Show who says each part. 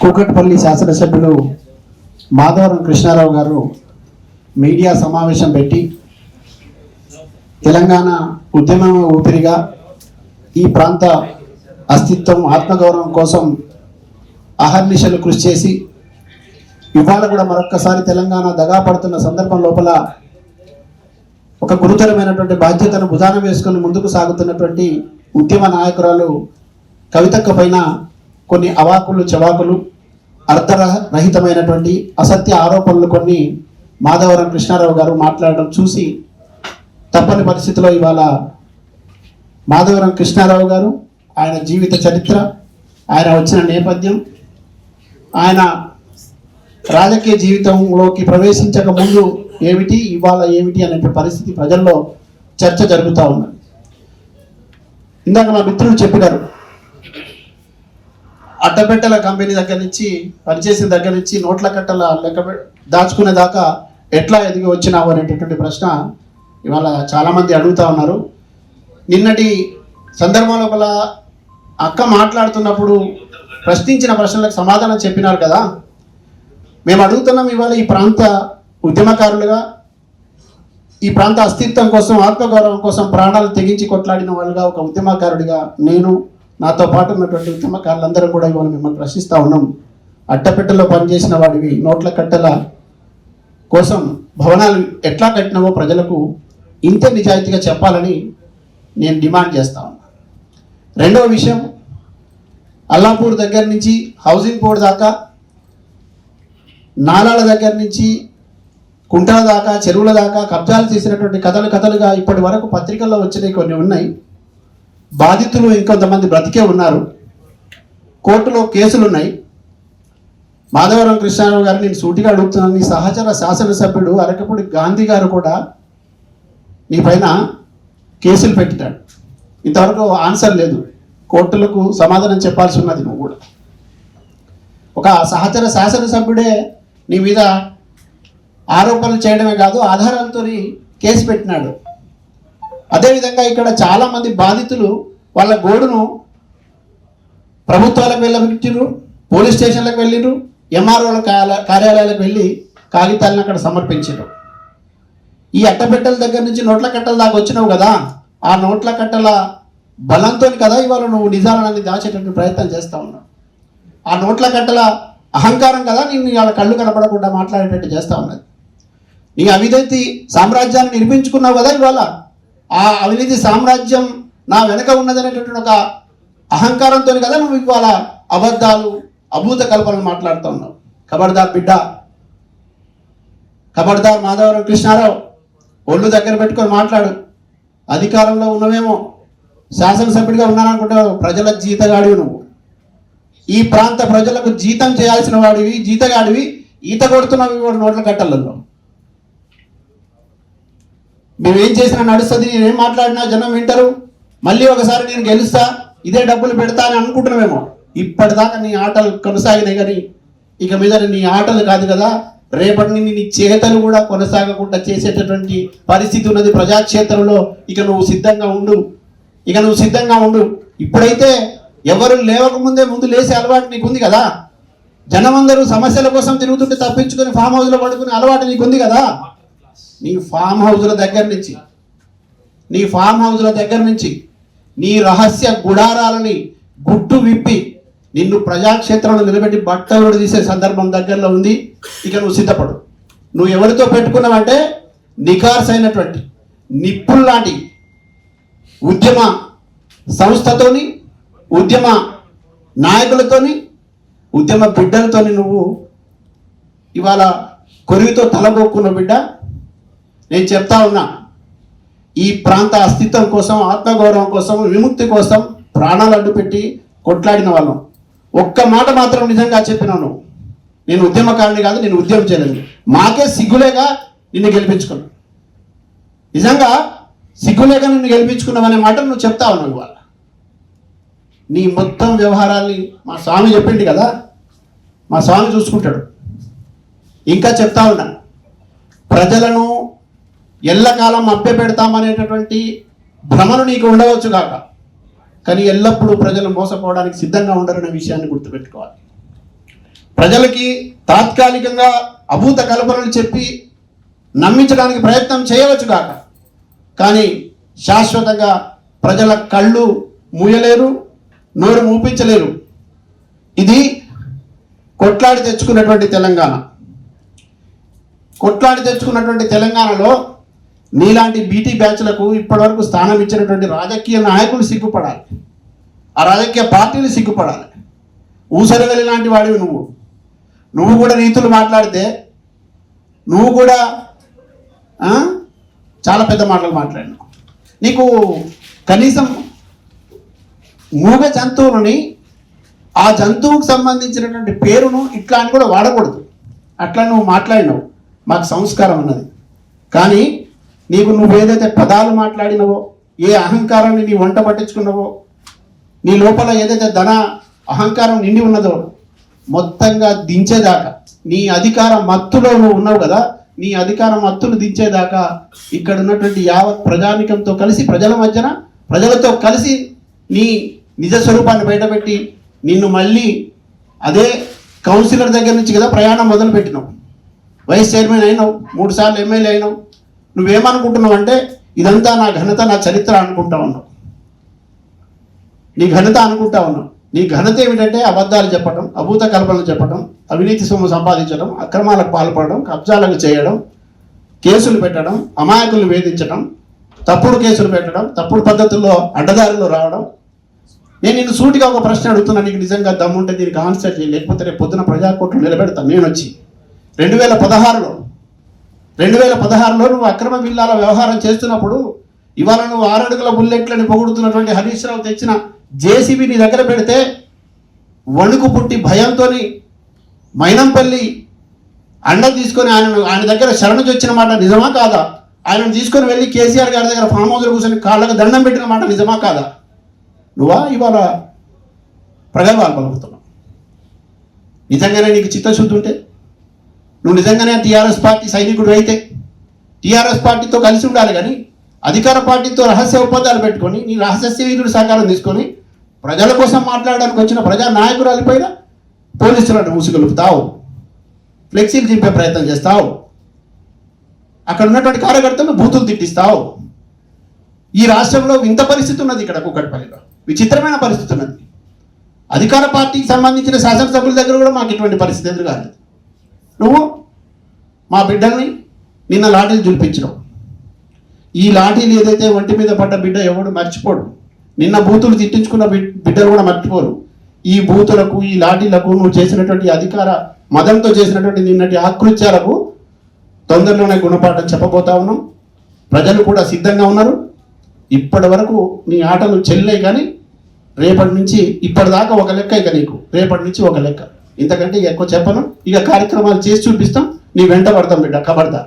Speaker 1: కూకట్పల్లి శాసనసభ్యులు మాధవరం కృష్ణారావు గారు మీడియా సమావేశం పెట్టి తెలంగాణ ఉద్యమ ఊపిరిగా ఈ ప్రాంత అస్తిత్వం ఆత్మగౌరవం కోసం అహర్నిశలు కృషి చేసి ఇవాళ కూడా మరొక్కసారి తెలంగాణ దగా పడుతున్న సందర్భం లోపల ఒక గురుతరమైనటువంటి బాధ్యతను భుజాన వేసుకొని ముందుకు సాగుతున్నటువంటి ఉద్యమ నాయకురాలు కవితక్క పైన కొన్ని అవాకులు చవాకులు అర్ధరహితమైనటువంటి అసత్య ఆరోపణలు కొన్ని మాధవరం కృష్ణారావు గారు మాట్లాడడం చూసి తప్పని పరిస్థితిలో ఇవాళ మాధవరం కృష్ణారావు గారు ఆయన జీవిత చరిత్ర ఆయన వచ్చిన నేపథ్యం ఆయన రాజకీయ జీవితంలోకి ప్రవేశించక ముందు ఏమిటి ఇవాళ ఏమిటి అనే పరిస్థితి ప్రజల్లో చర్చ జరుగుతూ ఉన్నది. ఇందాక మా మిత్రులు చెప్పినారు అడ్డబెట్టల కంపెనీ దగ్గర నుంచి పనిచేసిన దగ్గర నుంచి నోట్ల కట్టల లెక్క దాచుకునే దాకా ఎట్లా ఎదిగి వచ్చినావు అనేటటువంటి ప్రశ్న ఇవాళ చాలామంది అడుగుతా ఉన్నారు. నిన్నటి సందర్భం లోపల అక్క మాట్లాడుతున్నప్పుడు ప్రశ్నించిన ప్రశ్నలకు సమాధానం చెప్పినారు కదా. మేము అడుగుతున్నాం ఇవాళ ఈ ప్రాంత ఉద్యమకారులుగా ఈ ప్రాంత అస్తిత్వం కోసం ఆత్మగౌరవం కోసం ప్రాణాలు తెగించి కొట్లాడిన వాళ్ళుగా ఒక ఉద్యమకారుడిగా నేను నాతో పాటు ఉన్నటువంటి ఉద్యమకారులందరూ కూడా ఇవాళ మిమ్మల్ని ప్రశ్నిస్తూ ఉన్నాం. అట్టపెట్టెలో పనిచేసిన వాడివి నోట్ల కట్టెల కోసం భవనాలు ఎట్లా కట్టినావో ప్రజలకు ఇంత నిజాయితీగా చెప్పాలని నేను డిమాండ్ చేస్తా ఉన్నా. రెండవ విషయం అల్లాపూర్ దగ్గర నుంచి హౌసింగ్ బోర్డు దాకా నాలాల దగ్గర నుంచి కుంటాల దాకా చెరువుల దాకా కబ్జాలు చేసినటువంటి కథలు కథలుగా ఇప్పటి వరకు పత్రికల్లో వచ్చినవి కొన్ని ఉన్నాయి. బాధితులు ఇంకొంతమంది బ్రతికే ఉన్నారు. కోర్టులో కేసులు ఉన్నాయి మాధవరం కృష్ణారావు గారు నేను సూటిగా అడుగుతున్నాను. నీ సహచర శాసనసభ్యుడు అరకపూడి గాంధీ గారు కూడా నీ పైన కేసులు పెట్టినాడు. ఇంతవరకు ఆన్సర్ లేదు. కోర్టులకు సమాధానం చెప్పాల్సి ఉన్నది నువ్వు కూడా. ఒక సహచర శాసనసభ్యుడే నీ మీద ఆరోపణలు చేయడమే కాదు ఆధారాలతో కేసు పెట్టినాడు. అదేవిధంగా ఇక్కడ చాలామంది బాధితులు వాళ్ళ గోడును ప్రభుత్వాలకు వెళ్ళబెట్టిరు పోలీస్ స్టేషన్లకు వెళ్ళిరు ఎంఆర్ఓల కార్యాలయాలకు వెళ్ళి కాగితాలను అక్కడ సమర్పించారు ఈ అట్టబెట్టల దగ్గర నుంచి నోట్ల కట్టల దాకా వచ్చినావు కదా ఆ నోట్ల కట్టల బలంతో కదా ఇవాళ నువ్వు నిజాలని దాచేటటువంటి ప్రయత్నం చేస్తూ ఉన్నావు. ఆ నోట్ల కట్టల అహంకారం కదా నేను ఇవాళ కళ్ళు కనపడకుండా మాట్లాడేటట్టు చేస్తూ ఉన్నది. నీ అవినీతి సామ్రాజ్యాన్ని నిర్మించుకున్నావు కదా ఇవాళ. ఆ అవినీతి సామ్రాజ్యం నా వెనక ఉన్నదనేటటువంటి ఒక అహంకారంతో కదా నువ్వు ఇవాళ అబద్ధాలు అభూత కల్పనలు మాట్లాడుతూ ఉన్నావు. ఖబర్దార్ బిడ్డ. ఖబర్దార్ మాధవరం కృష్ణారావు ఒళ్ళు దగ్గర పెట్టుకొని మాట్లాడు. అధికారంలో ఉన్నవేమో శాసనసభ్యుడిగా ఉన్నాననుకుంటావు ప్రజల జీతగాడివి నువ్వు. ఈ ప్రాంత ప్రజలకు జీతం చేయాల్సిన వాడివి జీతగాడివి ఈత కొడుతున్నావు ఇవాళ నోట్ల కట్టలలో. మేమేం చేసినా నడుస్తుంది నేనేం మాట్లాడినా జనం వింటారు. మళ్ళీ ఒకసారి నేను గెలుస్తా ఇదే డబ్బులు పెడతా అని అనుకుంటున్నామేమో. ఇప్పటిదాకా నీ ఆటలు కొనసాగినాయి కానీ ఇక మీద నీ ఆటలు కాదు కదా. రేపటి నుండి నీ చేతలు కూడా కొనసాగకుండా చేసేటటువంటి పరిస్థితి ఉన్నది ప్రజాక్షేత్రంలో. ఇక నువ్వు సిద్ధంగా ఉండు. ఇక నువ్వు సిద్ధంగా ఉండు. ఇప్పుడైతే ఎవరు లేవకముందే ముందు లేసే అలవాటు నీకుంది కదా. జనమందరూ సమస్యల కోసం తిరుగుతుంటే తప్పించుకొని ఫామ్ హౌస్లో పడుకునే అలవాటు నీకుంది కదా. నీ ఫామ్ హౌస్ల దగ్గర నుంచి నీ ఫామ్ హౌస్ల దగ్గర నుంచి నీ రహస్య గుడారాలని గుట్టు విప్పి నిన్ను ప్రజాక్షేత్రంలో నిలబెట్టి బట్టలు తీసే సందర్భం దగ్గరలో ఉంది. ఇక నువ్వు సిద్ధపడు. నువ్వు ఎవరితో పెట్టుకున్నావంటే నికార్స్ అయినటువంటి నిప్పుల్లాంటి ఉద్యమ సంస్థతోని ఉద్యమ నాయకులతోని ఉద్యమ బిడ్డలతోని నువ్వు ఇవాళ కొరివితో తలబోక్కున్న బిడ్డ. నేను చెప్తా ఉన్నా ఈ ప్రాంత అస్తిత్వం కోసం ఆత్మగౌరవం కోసం విముక్తి కోసం ప్రాణాలు అడ్డుపెట్టి కొట్లాడిన వాళ్ళం. ఒక్క మాట మాత్రం నిజంగా చెప్పినాను నేను ఉద్యమకారుని కాదు నేను ఉద్యమం చేయలేదు మాకే సిగ్గులేగా నిన్ను గెలిపించుకున్నా. నిజంగా సిగ్గులేక నిన్ను గెలిపించుకున్నావనే మాట నువ్వు చెప్తా ఉన్నావు ఇవాళ. నీ మొత్తం వ్యవహారాల్ని మా స్వామి చెప్పిండు కదా? మా స్వామి చూసుకుంటాడు. ఇంకా చెప్తా ఉన్నాను ప్రజలను ఎల్లకాలం అప్పే పెడతామనేటటువంటి భ్రమను నీకు ఉండవచ్చు కాక కానీ ఎల్లప్పుడూ ప్రజలు మోసపోవడానికి సిద్ధంగా ఉండరనే విషయాన్ని గుర్తుపెట్టుకోవాలి. ప్రజలకి తాత్కాలికంగా అభూత కల్పనలు చెప్పి నమ్మించడానికి ప్రయత్నం చేయవచ్చు కాక కానీ శాశ్వతంగా ప్రజల కళ్ళు మూయలేరు నోరు మూపించలేరు. ఇది కొట్లాడి తెచ్చుకున్నటువంటి తెలంగాణ. కొట్లాడి తెచ్చుకున్నటువంటి తెలంగాణలో నీలాంటి బీటీ బ్యాచ్లకు ఇప్పటివరకు స్థానం ఇచ్చినటువంటి రాజకీయ నాయకులు సిగ్గుపడాలి. ఆ రాజకీయ పార్టీలు సిగ్గుపడాలి. ఊసరవెలి లాంటి వాడివి నువ్వు. నువ్వు కూడా రీతులు మాట్లాడితే నువ్వు కూడా చాలా పెద్ద మాటలు మాట్లాడినావు. నీకు కనీసం మూగ జంతువులని ఆ జంతువుకు సంబంధించినటువంటి పేరును ఇట్లా అని కూడా వాడకూడదు. అట్లా నువ్వు మాట్లాడినావు. మాకు సంస్కారం ఉన్నది. కానీ నీకు నువ్వు ఏదైతే పదాలు మాట్లాడినవో ఏ అహంకారాన్ని నీ వంట పట్టించుకున్నావో నీ లోపల ఏదైతే ధన అహంకారం నిండి ఉన్నదో మొత్తంగా దించేదాకా నీ అధికార మత్తులో నువ్వు ఉన్నావు కదా నీ అధికార మత్తును దించేదాకా ఇక్కడ ఉన్నటువంటి యావత్ ప్రజానికంతో కలిసి ప్రజల మధ్యన ప్రజలతో కలిసి నీ నిజ స్వరూపాన్ని బయటపెట్టి నిన్ను మళ్ళీ అదే కౌన్సిలర్ దగ్గర నుంచి కదా ప్రయాణం మొదలు పెట్టినావు వైస్ చైర్మన్ అయినావు మూడు సార్లు ఎమ్మెల్యే అయినావు నువ్వేమనుకుంటున్నావు అంటే ఇదంతా నా ఘనత నా చరిత్ర అనుకుంటా ఉన్నావు. నీ ఘనత అనుకుంటా ఉన్నావు. నీ ఘనత ఏమిటంటే అబద్ధాలు చెప్పడం అభూత కల్పనలు చెప్పడం అవినీతి సొమ్ము సంపాదించడం అక్రమాలకు పాల్పడడం కబ్జాలకు చేయడం కేసులు పెట్టడం అమాయకులను వేధించడం తప్పుడు కేసులు పెట్టడం తప్పుడు పద్ధతుల్లో అడ్డదారులు రావడం. నేను నిన్ను సూటిగా ఒక ప్రశ్న అడుగుతున్నా నీకు నిజంగా దమ్ముంటే దీనికి ఆన్సర్ చేయి. లేకపోతే రేపు పొద్దున ప్రజాకోట్లు నిలబెడతాను నేను వచ్చి రెండు వేల పదహారులో రెండు వేల పదహారులో నువ్వు అక్రమ బిల్లాల వ్యవహారం చేస్తున్నప్పుడు ఇవాళ నువ్వు ఆరడుగుల బుల్లెట్లని పొగుడుతున్నటువంటి హరీష్ రావు తెచ్చిన జేసీబీ నీ దగ్గర పెడితే వణుకు పుట్టి భయంతో మైనంపల్లి అండ తీసుకొని ఆయన ఆయన దగ్గర శరణు వచ్చిన మాట నిజమా కాదా? ఆయనను తీసుకొని వెళ్ళి కేసీఆర్ గారి దగ్గర ఫామ్ హౌస్లో కూర్చొని కాళ్ళకు దండం పెట్టిన మాట నిజమా కాదా? నువ్వా ఇవాళ ప్రగల్భాలు పలుకుతున్నావు? నిజంగానే నీకు చిత్తశుద్ధి ఉంటే? నువ్వు నిజంగానే టీఆర్ఎస్ పార్టీ సైనికుడు అయితే టీఆర్ఎస్ పార్టీతో కలిసి ఉండాలి కానీ అధికార పార్టీతో రహస్య ఒప్పందాలు పెట్టుకొని నీ రహస్య స్నేహితుడి సహకారం తీసుకొని ప్రజల కోసం మాట్లాడడానికి వచ్చిన ప్రజా నాయకురాలిపైన పోలీసులను మూసిగలుపుతావు. ఫ్లెక్సీలు చింపే ప్రయత్నం చేస్తావు. అక్కడ ఉన్నటువంటి కార్యకర్తలను బూతులు తిట్టిస్తావు. ఈ రాష్ట్రంలో వింత పరిస్థితి ఉన్నది ఇక్కడ కుక్కటిపల్లిలో విచిత్రమైన పరిస్థితి ఉన్నది. అధికార పార్టీకి సంబంధించిన శాసనసభ్యుల దగ్గర కూడా మాకు ఇటువంటి పరిస్థితి ఎదురు కాలేదు నువ్వు మా బిడ్డల్ని నిన్న లాఠీలు చూపించడం ఈ లాఠీలు ఏదైతే ఒంటి మీద పడ్డ బిడ్డ ఎవడు మర్చిపోడు. నిన్న బూతులు తిట్టించుకున్న బిడ్డలు కూడా మర్చిపోరు. ఈ బూతులకు ఈ లాఠీలకు నువ్వు చేసినటువంటి అధికార మదంతో చేసినటువంటి నిన్నటి ఆకృత్యాలకు తొందరలోనే గుణపాఠం చెప్పబోతా ఉన్నాం. ప్రజలు కూడా సిద్ధంగా ఉన్నారు. ఇప్పటి వరకు నీ ఆటలు చెల్లే కానీ రేపటి నుంచి ఇప్పటిదాకా ఒక లెక్క ఇక నీకు. రేపటి నుంచి ఒక లెక్క. ఇంతకంటే ఎక్కువ చెప్పను. ఇక కార్యక్రమాలు చేసి చూపిస్తాం. నీ వెంట పడతాం బిడ్డ కబడతా